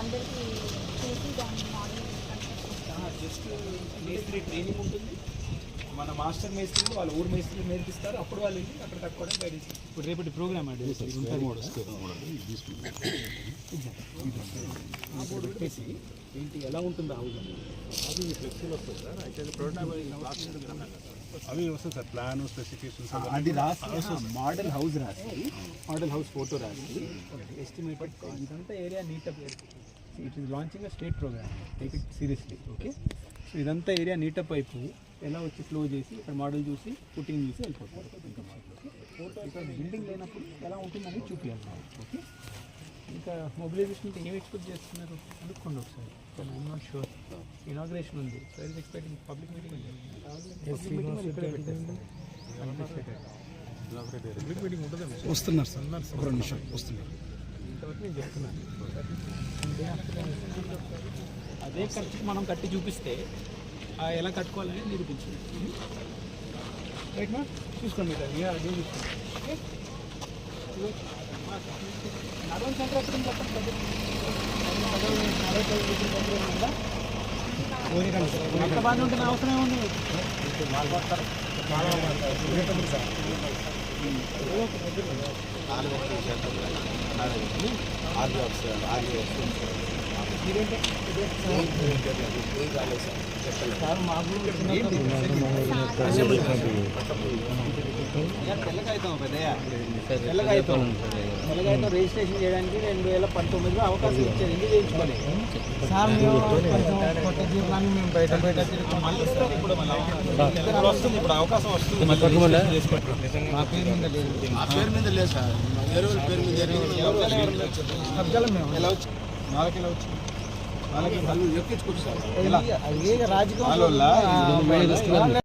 అందరికీ చూసి దాన్ని జస్ట్ మేస్త్రి ట్రైనింగ్ ఉంటుంది. మన మాస్టర్ మేస్త్రి వాళ్ళ ఊరు మేస్త్రి నేర్పిస్తారు. అప్పుడు వాళ్ళు వెళ్ళి అక్కడ కట్టుకోవడం గైడెన్స్ ఇప్పుడు రేపటి ప్రోగ్రామ్ అండి. పెట్టేసి ఏంటి ఎలా ఉంటుంది హౌస్ అది ఫ్లెక్సిబుల్ వస్తుంది సార్. అయితే అవి వస్తుంది సార్. ప్లాన్ స్పెసిఫికేషన్స్ అది రాసి మోడల్ హౌస్ రాసి మోడల్ హౌస్ ఫోటో రాసి ఎస్టిమేటెడ్ ఇదంతా area నీటప్ it is launching state program take it seriously okay so ఇదంతా ఏరియా నీటప్ అయిపోయి ఎలా వచ్చి ఫ్లో చేసి ఇక్కడ మోడల్ చూసి పుట్టింగ్ చూసి వెళ్ళిపోతారు. ఇంకా ఇక్కడ బిల్డింగ్ లేనప్పుడు ఎలా ఉంటుందని చూపించాలి ఓకే? ఇంకా మొబిలైజేషన్ అంటే ఏం ఎక్స్పెక్ట్ చేస్తున్నారు? అనుకోండి ఒకసారి. ఐఎమ్ నాట్ షూర్ ఇనాగ్రేషన్ ఉంది. So is expecting public meeting వస్తున్నారు సార్. ఒక రెండు వస్తున్నారు. ఇంతవరకు నేను చెప్తున్నాను. అదే ఖర్చుకి మనం కట్టి చూపిస్తే ఎలా కట్టుకోవాలని నిరూపించింది రైట్ మా చూసుకోండి మీరు అది అదే చూసుకోండి ఓకే నడవని సెంటర్ ఎక్కడ ఉంది చెప్పండి అంత బాగానే ఉంటుంది అవసరం ఏముంది సార్ మాకు తెల్లకాగితం పెద్దయ్య తెల్లకాగితం తెల్లకాగితం రిజిస్ట్రేషన్ చేయడానికి రెండు వేల పంతొమ్మిదిలో అవకాశం ఇచ్చారు ఎందుకు చేయించుకోలేదు సార్ మేము కొంచెం కొత్త జీవితాన్ని మేము బయట బయట తిరుగుతాం. మళ్ళీ ఇస్తారు ఇప్పుడు మళ్ళీ ఇప్పుడు వస్తుంది ఇప్పుడు అవకాశం వస్తుంది మళ్ళీ మా పేరు మీద లేదు ఆ పేరు మీద లేదు సార్ వేరే వాళ్ళ పేరు మీద జరిగింది ఎవరికైనా ఎవరైనా వచ్చారు. కబ్జాలు మేము ఎలా వచ్చి ఎలా? వచ్చింది వాళ్ళకి వాళ్ళు